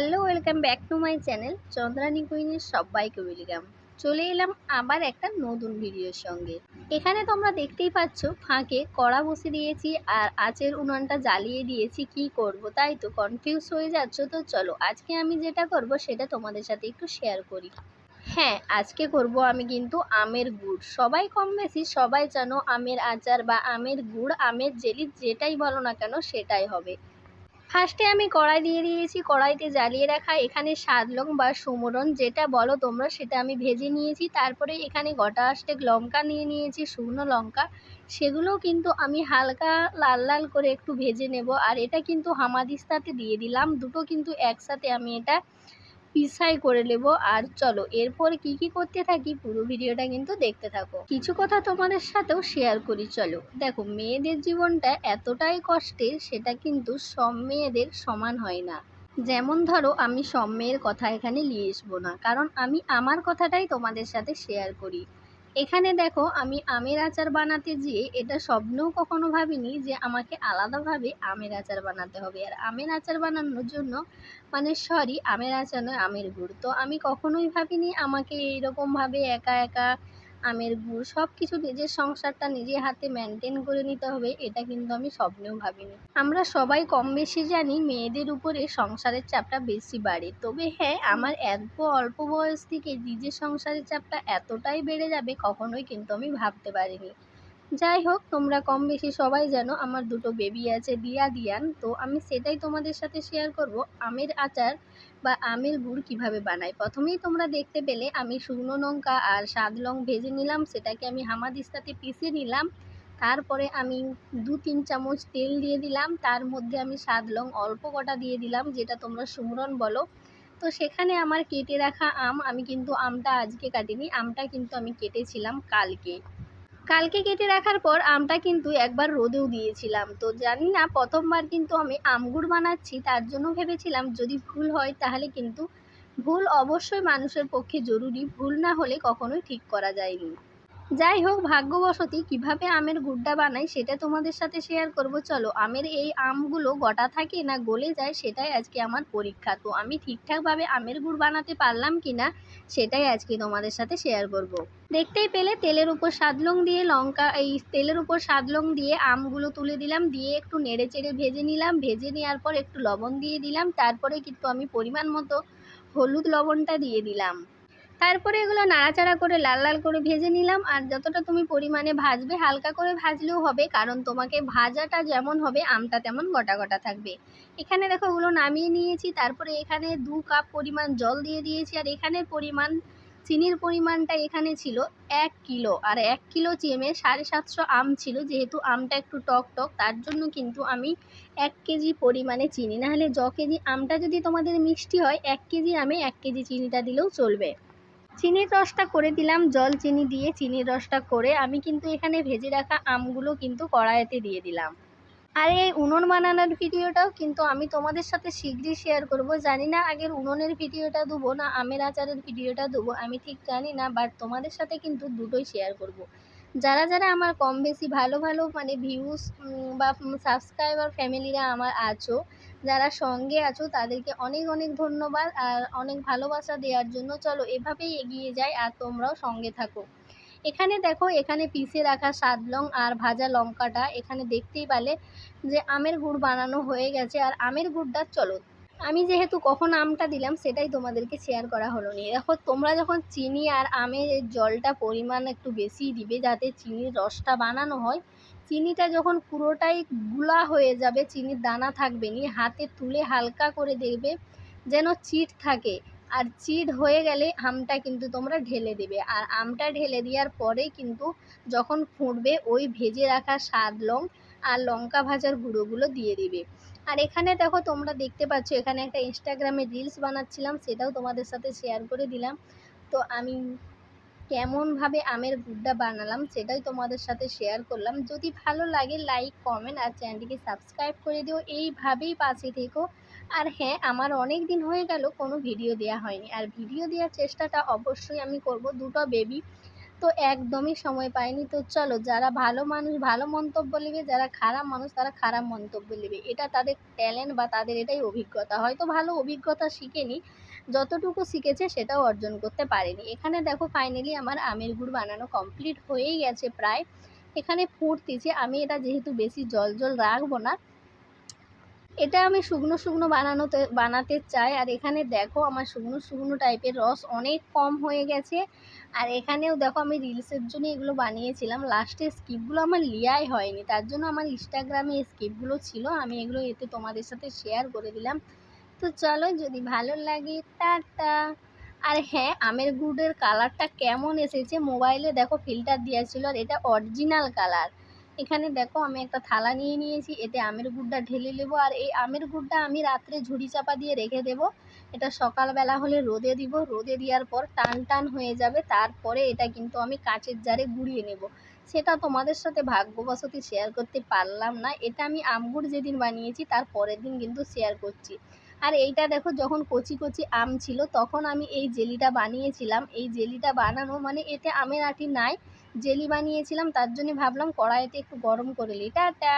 Hello, welcome back to my channel Chandrani কুইনের সবাইকে welcome. চলে এলাম আবার একটা নতুন ভিডিওর সঙ্গে। এখানে তোমরা দেখতেই পাচ্ছ, ফাঁকে কড়া বসে দিয়েছি আর আচের উনানটা জ্বালিয়ে দিয়েছি। কি করব? তাই তো কনফিউজ হয়ে যাচ্ছ। তো চলো, আজকে আমি যেটা করব সেটা তোমাদের সাথে একটু শেয়ার করি। হ্যাঁ আজকে করব আমি কিন্তু আমের গুড়। সবাই কম বেশি সবাই জানো আমের আচার বা আমের গুড়, আমের জেলি যেটাই বলো না কেন সেটাই হবে। ফার্স্টে আমি কড়াই দিয়ে দিয়েছি, কড়াইতে জ্বালিয়ে রাখা এখানে সাদলং বা সুমরণ যেটা বলো তোমরা, সেটা আমি ভেজে নিয়েছি। তারপরে এখানে গোটা আষ্টেক লঙ্কা নিয়ে নিয়েছি, শুকনো লঙ্কা। সেগুলো কিন্তু আমি হালকা লাল লাল করে একটু ভেজে নেব। আর এটা কিন্তু হামাদিস্তাতে দিয়ে দিলাম। দুটো কিন্তু একসাথে আমি এটা পিসাই করে নেব। আর চলো, এরপর কি কি করতে থাকি পুরো ভিডিওটা কিন্তু দেখতে থাকো। কিছু কথা তোমাদের সাথেও শেয়ার করি, চলো। দেখো, মেয়েদের জীবনটা এতটাই কষ্টের, সেটা কিন্তু সব মেয়েদের সমান হয় না। যেমন ধরো, আমি সব মেয়ের কথা এখানে নিয়ে আসব না। কারণ আমি আমার কথাটাই তোমাদের সাথে শেয়ার করি। এখানে দেখো, আমি আমের আচার বানাতে যেয়ে এটা স্বপ্নেও কখনো ভাবিনি যে আমাকে আলাদাভাবে আমের আচার বানাতে হবে। আর আমের আচার বানানোর জন্য মানে সরি আমের আচার নয়, আমের গুড়। তো আমি কখনোই ভাবিনি আমাকে এইরকমভাবে একা একা আমের গুড় সব কিছু নিজের সংসারটা নিজের হাতে মেনটেন করে নিতে হবে, এটা কিন্তু আমি স্বপ্নেও ভাবিনি। আমরা সবাই কম বেশি জানি মেয়েদের উপরে সংসারের চাপটা বেশি বাড়ে। তবে হ্যাঁ আমার এত অল্প বয়স থেকে নিজের সংসারের চাপটা এতটাই বেড়ে যাবে, কখনোই কিন্তু আমি ভাবতে পারিনি। যাই হোক তোমরা কম বেশি সবাই জানো আমার দুটো বেবি আছে, দিয়া দিয়ান। তো আমি সেটাই তোমাদের সাথে শেয়ার করব, আমের আচার বা আমের গুড় কীভাবে বানাই। প্রথমেই তোমরা দেখতে পেলে আমি শুকনো লঙ্কা আর সাদ লং ভেজে নিলাম, সেটাকে আমি হামাদিস্তাতে পিষে নিলাম। তারপরে আমি দু তিন চামচ তেল দিয়ে দিলাম, তার মধ্যে আমি সাদ লং অল্প কটা দিয়ে দিলাম, যেটা তোমরা সুমরন বলো। তো সেখানে আমার কেটে রাখা আম, আমি কিন্তু আমটা আজকে কাটিনি, আমটা কিন্তু আমি কেটেছিলাম কালকে। কালকে কেটে রাখার পর আমটা কিন্তু একবার রোদেও দিয়েছিলাম। তো জানি না, প্রথমবার কিন্তু আমি আমগুড় বানাচ্ছি, তার জন্য ভেবেছিলাম যদি ভুল হয় তাহলে কিন্তু ভুল অবশ্যই মানুষের পক্ষে জরুরি, ভুল না হলে কখনোই ঠিক করা যায়নি। যাই হোক ভাগ্যবশতী কীভাবে আমের গুড়টা বানাই সেটা তোমাদের সাথে শেয়ার করব। চলো, আমের এই আমগুলো গোটা থাকে না গলে যায় সেটাই আজকে আমার পরীক্ষা। তো আমি ঠিকঠাকভাবে আমের গুড় বানাতে পারলাম কি না সেটাই আজকে তোমাদের সাথে শেয়ার করব। দেখতেই পেলে তেলের উপর সাদলং দিয়ে লঙ্কা, এই তেলের উপর সাদলং দিয়ে আমগুলো তুলে দিলাম, দিয়ে একটু নেড়ে চেড়ে ভেজে নিলাম, ভেজে নেওয়ার পর একটু লবণ দিয়ে দিলাম, তারপরে কিন্তু আমি পরিমাণ মতো হলুদ লবণটা দিয়ে দিলাম। তারপরে এগুলো নাড়াচাড়া করে লাল লাল করে ভেজে নিলাম। আর যতটা তুমি পরিমাণে ভাজবে, হালকা করে ভাজলেও হবে, কারণ তোমাকে ভাজাটা যেমন হবে, আমটা তেমন গোটা গোটা থাকবে। এখানে দেখো ওগুলো নামিয়ে নিয়েছি, তারপরে এখানে দু কাপ পরিমাণ জল দিয়ে দিয়েছি, আর এখানের পরিমাণ, চিনির পরিমাণটা এখানে ছিল এক কিলো। আর এক কিলো চেমে সাড়ে সাতশো আম ছিল, যেহেতু আমটা একটু টক টক, তার জন্য কিন্তু আমি এক কেজি পরিমাণে চিনি। নাহলে য কেজি আমটা যদি তোমাদের মিষ্টি হয়, এক কেজি আমে এক কেজি চিনিটা দিলেও চলবে। চিনির রসটা করে দিলাম, জল চিনি দিয়ে চিনির রসটা করে আমি কিন্তু এখানে ভেজে রাখা আমগুলো কিন্তু কড়াইতে দিয়ে দিলাম আর এই উনুন বানানোর ভিডিওটাও কিন্তু আমি তোমাদের সাথে শীঘ্রই শেয়ার করব জানি না আগের উনুনের ভিডিওটা দেবো না আমের আচারের ভিডিওটা দেবো, আমি ঠিক জানি না বাট তোমাদের সাথে কিন্তু দুটোই শেয়ার করব। যারা যারা আমার কম বেশি ভালো ভালো মানে ভিউস বা সাবস্ক্রাইবার ফ্যামিলিরা আমার আছো যারা সঙ্গে আছো, তাদেরকে অনেক অনেক ধন্যবাদ আর অনেক ভালোবাসা দেওয়ার জন্য। চলো, এভাবেই এগিয়ে যাই আর তোমরাও সঙ্গে থাকো। এখানে দেখো, এখানে পিষে রাখা সাত লং আর ভাজা লঙ্কাটা। এখানে দেখতেই পেলে যে আমের গুড় বানানো হয়ে গেছে আর আমের গুড়টা চলো। আমি যেহেতু কখন আমটা দিলাম, সেটাই তোমাদেরকে শেয়ার করা হলো নি। দেখো, তোমরা যখন চিনি আর আমের জলটা পরিমাণ একটু বেশি দিবে, যাতে চিনির রসটা বানানো হয় চিনিটা যখন পুরোটাই গুলা হয়ে যাবে, চিনির দানা থাকবে নি, হাতে তুলে হালকা করে দেখবে যেন চিট থাকে। আর চিট হয়ে গেলে আমটা কিন্তু তোমরা ঢেলে দেবে। আর আমটা ঢেলে দেওয়ার পরে কিন্তু যখন ফুটবে, ওই ভেজে রাখা স্বাদ লং আর লঙ্কা ভাজার গুঁড়োগুলো দিয়ে দিবে। আর এখানে দেখো তোমরা দেখতে পাচ্ছ, এখানে একটা ইনস্টাগ্রামে রিলস বানাচ্ছিলাম, সেটাও তোমাদের সাথে শেয়ার করে দিলাম। তো আমি কেমনভাবে আমের গুড়টা বানালাম সেটাই তোমাদের সাথে শেয়ার করলাম। যদি ভালো লাগে লাইক কমেন্ট আর চ্যানেলটিকে সাবস্ক্রাইব করে দিও। এইভাবেই পাশে থেকো। আর হ্যাঁ আমার অনেক দিন হয়ে গেল, কোনো ভিডিও দেওয়া হয়নি। আর ভিডিও দেওয়ার চেষ্টাটা অবশ্যই আমি করব, দুটো বেবি তো একদমই সময় পাইনি। তো চলো, যারা ভালো মানুষ, ভালো মন্তব্য নেবে, যারা খারাপ মানুষ, তারা খারাপ মন্তব্য নেবে। এটা তাদের ট্যালেন্ট বা তাদের এটাই অভিজ্ঞতা। হয়তো ভালো অভিজ্ঞতা শিখেনি যতটুকু শিখেছে সেটাও অর্জন করতে পারেনি। এখানে দেখো ফাইনালি আমার আমের গুড় বানানো কমপ্লিট হয়েই গেছে প্রায়। এখানে ফুটতেছে আমি এটা যেহেতু বেশি জল জল রাখব না, এটা আমি শুকনো শুকনো বানানোতে, বানাতে চাই। আর এখানে দেখো আমার শুকনো শুকনো টাইপের রস অনেক কম হয়ে গেছে। আর এখানেও দেখো আমি রিলসের জন্য এগুলো বানিয়েছিলাম। লাস্টে স্কিপগুলো আমার লিয়াই হয়নি। তার জন্য আমার ইনস্টাগ্রামে স্কিপগুলো ছিল। আমি এগুলো এতে তোমাদের সাথে শেয়ার করে দিলাম। তো চলো যদি ভালো লাগে, টাটা। আর হ্যাঁ আমের গুড়ের কালারটা কেমন এসেছে? মোবাইলে দেখো ফিল্টার দেওয়া ছিল আর এটা অরিজিনাল কালার এখানে দেখো আমি একটা থালা নিয়ে নিয়েছি, এতে আমের গুড়টা ঢেলে নেব। আর এই আমের গুড়টা আমি রাত্রে ঝুড়ি চাপা দিয়ে রেখে দেবো। এটা সকালবেলা হলে রোদে দিব। রোদে দেওয়ার পর টান টান হয়ে যাবে। তারপরে এটা কিন্তু আমি কাঁচের জারে গুঁড়িয়ে নেব। সেটা তোমাদের সাথে ভাগ্যবশত শেয়ার করতে পারলাম না। এটা আমি আমগুড় যেদিন বানিয়েছি, তার পরের দিন কিন্তু শেয়ার করছি। আর এইটা দেখো যখন কচি কচি আম ছিল, তখন আমি এই জেলিটা বানিয়েছিলাম। এই জেলিটা বানানো মানে এতে আমের আটি নাই, জেলি বানিয়েছিলাম, তার জন্য ভাবলাম কড়াইতে একটু গরম করে নিই। টাটা!